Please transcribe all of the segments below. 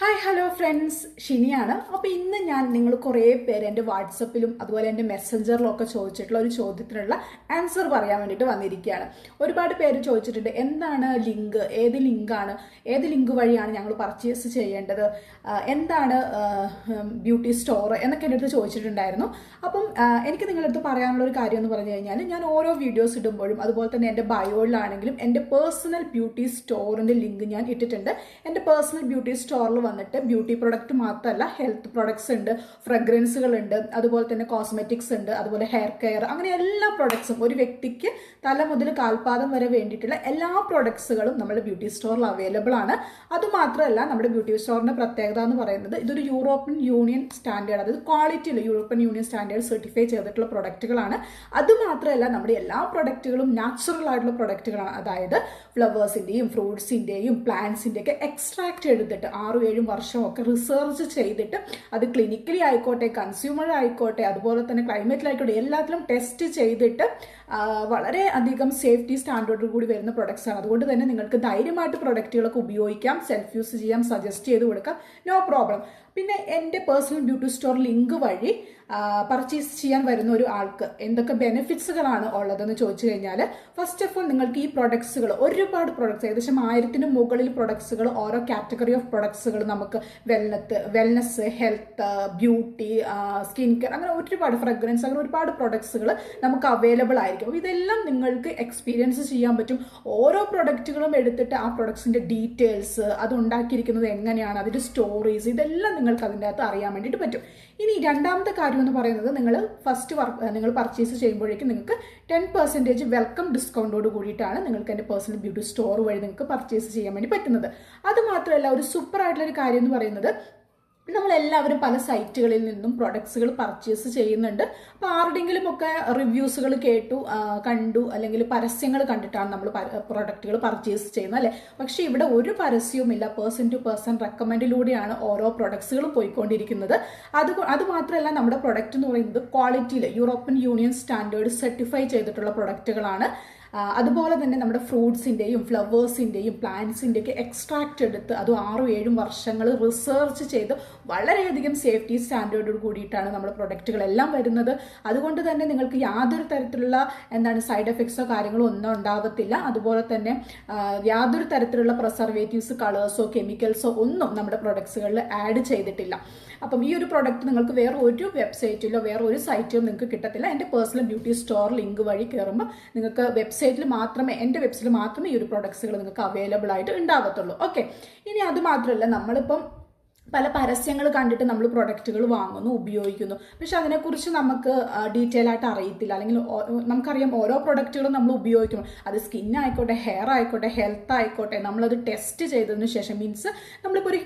Hi hello friends ഷിനിയാണ്. അപ്പോൾ ഇന്ന് ഞാൻ നിങ്ങൾ കുറേ പേര് എന്റെ വാട്സപ്പിലും അതുപോലെ എന്റെ മെസ്സഞ്ചറിലും ഒക്കെ ചോദിച്ചിട്ടുള്ള ഒരു ചോദ്യത്തിനുള്ള ആൻസർ പറയാൻ വേണ്ടിയിട്ട് വന്നിരിക്കുകയാണ്. ഒരുപാട് പേര് ചോദിച്ചിട്ടുണ്ട് എന്താണ് ലിങ്ക്? ഏത് ലിങ്കാണ്? ഏത് ലിങ്ക് വഴിയാണ് ഞങ്ങൾ പർച്ചേസ് ചെയ്യേണ്ടത്? എന്താണ് ബ്യൂട്ടി സ്റ്റോർ എന്നൊക്കെ എന്റെ അടുത്ത് ചോദിച്ചിട്ടുണ്ടായിരുന്നു. അപ്പം എനിക്ക് നിങ്ങളുടെ അടുത്ത് പറയാനുള്ള ഒരു കാര്യം എന്ന് പറഞ്ഞു കഴിഞ്ഞാൽ ഞാൻ ഓരോ വീഡിയോസ് ഇടുമ്പോഴും അതുപോലെ തന്നെ എന്റെ ബയോയിലാണെങ്കിലും എന്റെ പേഴ്സണൽ ബ്യൂട്ടി സ്റ്റോറിന്റെ ലിങ്ക് ഞാൻ ഇട്ടിട്ടുണ്ട്. എന്റെ പേഴ്സണൽ ബ്യൂട്ടി സ്റ്റോറിൽ വന്നിട്ട് ബ്യൂട്ടി പ്രൊഡക്റ്റ് മാത്രമല്ല ഹെൽത്ത് പ്രൊഡക്ട്സ് ഉണ്ട് ഫ്രഗ്രൻസുകൾ ഉണ്ട് അതുപോലെ തന്നെ കോസ്മെറ്റിക്സ് ഉണ്ട് അതുപോലെ ഹെയർ കെയർ അങ്ങനെ എല്ലാ പ്രൊഡക്ട്സും ഒരു വ്യക്തിക്ക് തല മുതൽ കാൽപാദം വരെ വേണ്ടിയിട്ടുള്ള എല്ലാ പ്രൊഡക്ട്സുകളും നമ്മുടെ ബ്യൂട്ടി സ്റ്റോറിൽ അവൈലബിൾ ആണ്. അതുമാത്രമല്ല നമ്മുടെ ബ്യൂട്ടി സ്റ്റോറിന്റെ പ്രത്യേകത എന്ന് പറയുന്നത് ഇതൊരു യൂറോപ്യൻ യൂണിയൻ സ്റ്റാൻഡേർഡ് അതായത് ക്വാളിറ്റിയിൽ യൂറോപ്യൻ യൂണിയൻ സ്റ്റാൻഡേർഡ് സർട്ടിഫൈ ചെയ്തിട്ടുള്ള പ്രൊഡക്റ്റുകളാണ്. അതുമാത്രമല്ല നമ്മുടെ എല്ലാ പ്രൊഡക്റ്റുകളും നാച്ചുറൽ ആയിട്ടുള്ള പ്രൊഡക്റ്റുകളാണ്. അതായത് ഫ്ലവേഴ്സിന്റെയും ഫ്രൂട്ട്സിന്റെയും പ്ലാന്റ്സിന്റെയും ഒക്കെ എക്സ്ട്രാക്ട് എടുത്തിട്ട് ആറും ഏഴും വർഷമൊക്കെ റിസർച്ച് ചെയ്തിട്ട് അത് ക്ലിനിക്കലി ആയിക്കോട്ടെ കൺസ്യൂമർ ആയിക്കോട്ടെ അതുപോലെ തന്നെ ക്ലൈമറ്റിലായിക്കോട്ടെ എല്ലാത്തിലും ടെസ്റ്റ് ചെയ്തിട്ട് വളരെ അധികം സേഫ്റ്റി സ്റ്റാൻഡേർഡിൽ കൂടി വരുന്ന പ്രൊഡക്ട്സ് ആണ്. അതുകൊണ്ട് തന്നെ നിങ്ങൾക്ക് ധൈര്യമായിട്ട് പ്രൊഡക്റ്റുകളൊക്കെ ഉപയോഗിക്കാം സെൽഫ് യൂസ് ചെയ്യാം സജസ്റ്റ് ചെയ്ത് കൊടുക്കാം നോ പ്രോബ്ലം പിന്നെ എന്റെ പേഴ്സണൽ ബ്യൂട്ടി സ്റ്റോർ ലിങ്ക് വഴി പർച്ചേസ് ചെയ്യാൻ വരുന്ന ഒരു ആൾക്ക് എന്തൊക്കെ ബെനിഫിറ്റ്സുകളാണ് ഉള്ളതെന്ന് ചോദിച്ചു കഴിഞ്ഞാൽ ഫസ്റ്റ് ഓഫ് ഓൾ നിങ്ങൾക്ക് ഈ പ്രൊഡക്ട്സുകൾ ഒരുപാട് പ്രൊഡക്ട്സ് ഏകദേശം ആയിരത്തിന് മുകളിൽ പ്രൊഡക്ട്സുകൾ ഓരോ കാറ്റഗറി ഓഫ് പ്രൊഡക്ട്സുകൾ നമുക്ക് wellness wellness health beauty skin care അങ്ങനെ ഒരുപാട് ഫ്രഗ്രൻസ് അങ്ങനെ ഒരുപാട് പ്രൊഡക്ട്സുകൾ നമുക്ക് അവൈലബിൾ ആയിരിക്കും. അപ്പോൾ ഇതെല്ലാം നിങ്ങൾക്ക് എക്സ്പീരിയൻസ് ചെയ്യാൻ പറ്റും. ഓരോ പ്രൊഡക്റ്റുകളും എടുത്തിട്ട് ആ പ്രൊഡക്ട്സിന്റെ ഡീറ്റെയിൽസ് അത് ഉണ്ടാക്കിയിരിക്കുന്നത് എങ്ങനെയാണ് അതിന്റെ സ്റ്റോറീസ് ഇതെല്ലാം നിങ്ങൾക്ക് അതിന്റെ അകത്ത് അറിയാൻ വേണ്ടിയിട്ട് പറ്റും. ഇനി രണ്ടാമത്തെ കാര്യം എന്ന് പറയുന്നത് നിങ്ങൾ ഫസ്റ്റ് നിങ്ങൾ പർച്ചേസ് ചെയ്യുമ്പോഴേക്കും നിങ്ങൾക്ക് ടെൻ പെർസെന്റേജ് വെൽക്കം ഡിസ്കൗണ്ടോട് കൂടിയിട്ടാണ് നിങ്ങൾക്ക് എന്റെ പേഴ്സണൽ ബ്യൂട്ടി സ്റ്റോർ വഴി നിങ്ങൾക്ക് പർച്ചേസ് ചെയ്യാൻ വേണ്ടി പറ്റുന്നത്. അത് മാത്രമല്ല ഒരു സൂപ്പർ ആയിട്ടുള്ള ഒരു കാര്യം എന്ന് പറയുന്നത് നമ്മളെല്ലാവരും പല സൈറ്റുകളിൽ നിന്നും പ്രൊഡക്ട്സുകൾ പർച്ചേസ് ചെയ്യുന്നുണ്ട്. അപ്പോൾ ആരുടെങ്കിലും ഒക്കെ റിവ്യൂസുകൾ കേട്ടു കണ്ടു അല്ലെങ്കിൽ പരസ്യങ്ങൾ കണ്ടിട്ടാണ് നമ്മൾ പ്രൊഡക്റ്റുകൾ പർച്ചേസ് ചെയ്യുന്നത് അല്ലേ? പക്ഷേ ഇവിടെ ഒരു പരസ്യവുമില്ല. പേഴ്സൺ ടു പേഴ്സൺ റെക്കമെൻഡിലൂടെയാണ് ഓരോ പ്രൊഡക്ട്സുകളും പോയിക്കൊണ്ടിരിക്കുന്നത്. അത് അത് മാത്രമല്ല നമ്മുടെ പ്രൊഡക്റ്റ് എന്ന് പറയുന്നത് ക്വാളിറ്റിയിൽ യൂറോപ്യൻ യൂണിയൻ സ്റ്റാൻഡേർഡ് സർട്ടിഫൈ ചെയ്തിട്ടുള്ള പ്രൊഡക്റ്റുകളാണ് അതുപോലെ തന്നെ നമ്മുടെ ഫ്രൂട്ട്സിന്റെയും ഫ്ലവേഴ്സിന്റെയും പ്ലാന്റ്സിന്റെയൊക്കെ എക്സ്ട്രാക്റ്റ് എടുത്ത് അത് ആറും ഏഴും വർഷങ്ങൾ റിസർച്ച് ചെയ്ത് വളരെയധികം സേഫ്റ്റി സ്റ്റാൻഡേർഡോട് കൂടിയിട്ടാണ് നമ്മുടെ പ്രൊഡക്റ്റുകളെല്ലാം വരുന്നത്. അതുകൊണ്ട് തന്നെ നിങ്ങൾക്ക് യാതൊരു തരത്തിലുള്ള എന്താണ് സൈഡ് എഫക്ട്സോ കാര്യങ്ങളോ ഒന്നും ഉണ്ടാവത്തില്ല. അതുപോലെ തന്നെ യാതൊരു തരത്തിലുള്ള പ്രിസർവേറ്റീവ്സ് കളേഴ്സോ കെമിക്കൽസോ ഒന്നും നമ്മുടെ പ്രൊഡക്ട്സുകളിൽ ആഡ് ചെയ്തിട്ടില്ല. അപ്പം ഈ ഒരു പ്രൊഡക്റ്റ് നിങ്ങൾക്ക് വേറെ ഒരു വെബ്സൈറ്റിലോ വേറെ ഒരു സൈറ്റിലോ നിങ്ങൾക്ക് കിട്ടത്തില്ല. എന്റെ പേഴ്സണൽ ബ്യൂട്ടി സ്റ്റോർ ലിങ്ക് വഴി കയറുമ്പോൾ നിങ്ങൾക്ക് വെബ്സൈറ്റിൽ മാത്രമേ എന്റെ വെബ്സൈറ്റിൽ മാത്രമേ ഈ ഒരു പ്രൊഡക്ട്സുകൾ നിങ്ങൾക്ക് അവൈലബിൾ ആയിട്ട് ഉണ്ടാകത്തുള്ളൂ ഓക്കെ ഇനി അത് മാത്രമല്ല നമ്മളിപ്പം പല പരസ്യങ്ങൾ കണ്ടിട്ട് നമ്മൾ പ്രൊഡക്റ്റുകൾ വാങ്ങുന്നു ഉപയോഗിക്കുന്നു. പക്ഷെ അതിനെക്കുറിച്ച് നമുക്ക് ഡീറ്റെയിൽ ആയിട്ട് അറിയത്തില്ല. അല്ലെങ്കിൽ നമുക്കറിയാം ഓരോ പ്രൊഡക്റ്റുകളും നമ്മൾ ഉപയോഗിക്കുന്നു. അത് സ്കിൻ ആയിക്കോട്ടെ ഹെയർ ആയിക്കോട്ടെ ഹെൽത്ത് ആയിക്കോട്ടെ നമ്മളത് ടെസ്റ്റ് ചെയ്തതിന് ശേഷം മീൻസ് നമ്മളിപ്പോൾ ഒരു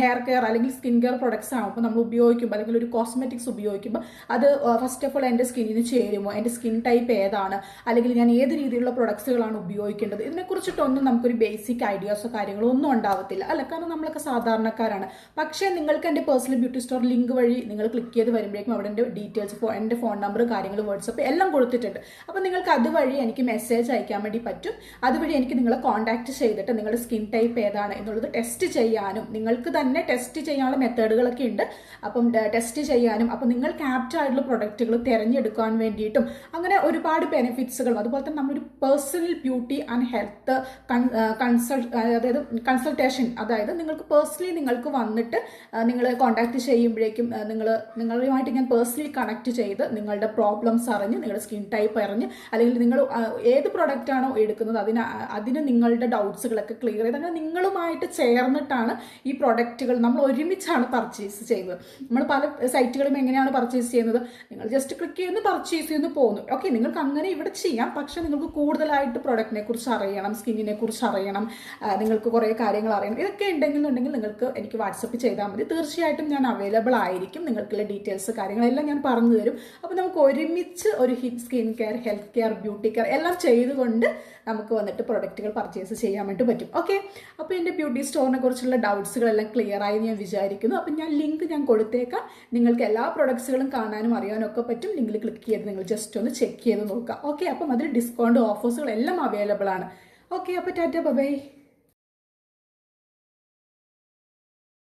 ഹെയർ കെയർ അല്ലെങ്കിൽ സ്കിൻ കെയർ പ്രൊഡക്ട്സ് ആകുമ്പോൾ നമ്മൾ ഉപയോഗിക്കുമ്പോൾ അല്ലെങ്കിൽ ഒരു കോസ്മെറ്റിക്സ് ഉപയോഗിക്കുമ്പോൾ അത് ഫസ്റ്റ് ഓഫ് ഓൾ എന്റെ സ്കിന്നിന് ചേരുമോ? എന്റെ സ്കിൻ ടൈപ്പ് ഏതാണ്? അല്ലെങ്കിൽ ഞാൻ ഏത് രീതിയിലുള്ള പ്രൊഡക്ട്സുകളാണ് ഉപയോഗിക്കേണ്ടത്? ഇതിനെക്കുറിച്ചിട്ടൊന്നും നമുക്കൊരു ബേസിക് ഐഡിയാസോ കാര്യങ്ങളോ ഒന്നും ഉണ്ടാവത്തില്ല. അല്ല കാരണം നമ്മളൊക്കെ സാധാരണക്കാരാണ്. പക്ഷേ നിങ്ങൾക്ക് എന്റെ പേഴ്സണൽ ബ്യൂട്ടി സ്റ്റോർ ലിങ്ക് വഴി നിങ്ങൾ ക്ലിക്ക് ചെയ്ത് വരുമ്പോഴേക്കും അവിടെ എന്റെ ഡീറ്റെയിൽസ് എന്റെ ഫോൺ നമ്പർ കാര്യങ്ങൾ വാട്സപ്പ് എല്ലാം കൊടുത്തിട്ടുണ്ട്. അപ്പോൾ നിങ്ങൾക്ക് അതുവഴി എനിക്ക് മെസ്സേജ് അയക്കാൻ വേണ്ടി പറ്റും. അതുവഴി എനിക്ക് നിങ്ങളെ കോൺടാക്ട് ചെയ്തിട്ട് നിങ്ങളുടെ സ്കിൻ ടൈപ്പ് ഏതാണ് എന്നുള്ളത് ടെസ്റ്റ് ചെയ്യാനും നിങ്ങൾക്ക് തന്നെ ടെസ്റ്റ് ചെയ്യാനുള്ള മെത്തേഡുകളൊക്കെ ഉണ്ട്. അപ്പം ടെസ്റ്റ് ചെയ്യാനും അപ്പം നിങ്ങൾ ആപ്റ്റ് ആയിട്ടുള്ള പ്രൊഡക്റ്റുകൾ തിരഞ്ഞെടുക്കാൻ വേണ്ടിയിട്ടും അങ്ങനെ ഒരുപാട് ബെനിഫിറ്റ്സുകളും അതുപോലെ തന്നെ നമ്മളൊരു personal beauty and health consult അതായത് കൺസൾട്ടേഷൻ അതായത് നിങ്ങൾക്ക് പേഴ്സണലി നിങ്ങൾക്ക് വന്നിട്ട് നിങ്ങൾ കോൺടാക്ട് ചെയ്യുമ്പോഴേക്കും നിങ്ങൾ നിങ്ങളുമായിട്ട് ഞാൻ പേഴ്സണലി കണക്ട് ചെയ്ത് നിങ്ങളുടെ പ്രോബ്ലംസ് അറിഞ്ഞ് നിങ്ങളുടെ സ്കിൻ ടൈപ്പ് അറിഞ്ഞ് അല്ലെങ്കിൽ നിങ്ങൾ ഏത് പ്രൊഡക്റ്റ് ആണോ എടുക്കുന്നത് അതിന് അതിന് നിങ്ങളുടെ ഡൗട്ട്സുകളൊക്കെ ക്ലിയർ ചെയ്ത് അങ്ങനെ നിങ്ങളുമായിട്ട് ചേർന്നിട്ടാണ് ഈ പ്രൊഡക്റ്റുകൾ നമ്മൾ ഒരുമിച്ചാണ് പർച്ചേസ് ചെയ്യുന്നത്. നമ്മൾ പല സൈറ്റുകളും എങ്ങനെയാണ് പർച്ചേസ് ചെയ്യുന്നത്? നിങ്ങൾ ജസ്റ്റ് ക്ലിക്ക് ചെയ്യുന്നു പർച്ചേസ് ചെയ്യുന്നു പോകുന്നു ഓക്കെ നിങ്ങൾക്ക് അങ്ങനെ ഇവിടെ ചെയ്യാം പക്ഷെ നിങ്ങൾക്ക് കൂടുതലായിട്ട് പ്രൊഡക്റ്റിനെ കുറിച്ച് അറിയണം സ്കിന്നിനെ കുറിച്ച് അറിയണം നിങ്ങൾക്ക് കുറേ കാര്യങ്ങൾ അറിയണം. ഇതൊക്കെ ഉണ്ടെങ്കിൽ നിങ്ങൾക്ക് എനിക്ക് വാട്സപ്പ് ചെയ്താൽ മതി. തീർച്ചയായിട്ടും ഞാൻ അവൈലബിൾ ആയിരിക്കും. നിങ്ങൾക്കുള്ള ഡീറ്റെയിൽസ് കാര്യങ്ങളെല്ലാം ഞാൻ പറഞ്ഞു തരും. അപ്പോൾ നമുക്ക് ഒരുമിച്ച് ഒരു hit skin care health care beauty care എല്ലാം ചെയ്തുകൊണ്ട് നമുക്ക് വന്നിട്ട് പ്രൊഡക്റ്റുകൾ പർച്ചേസ് ചെയ്യാൻ വേണ്ടി പറ്റും. ഓക്കെ അപ്പോൾ എന്റെ ബ്യൂട്ടി സ്റ്റോറിനെ കുറിച്ചുള്ള ഡൗട്ട്സുകളെല്ലാം ക്ലിയർ ആയി ഞാൻ വിചാരിക്കുന്നു. അപ്പം ഞാൻ ലിങ്ക് ഞാൻ കൊടുത്തേക്കാം. നിങ്ങൾക്ക് എല്ലാ പ്രൊഡക്ട്സുകളും കാണാനും അറിയാനും ഒക്കെ പറ്റും. ലിങ്കിൽ ക്ലിക്ക് ചെയ്ത് നിങ്ങൾ ജസ്റ്റ് ഒന്ന് ചെക്ക് ചെയ്ത് നോക്കുക. ഓക്കെ അപ്പം അതിൽ ഡിസ്കൗണ്ട് ഓഫേഴ്സുകൾ എല്ലാം അവൈലബിൾ ആണ്. ഓക്കെ അപ്പോൾ ടാറ്റ ബൈ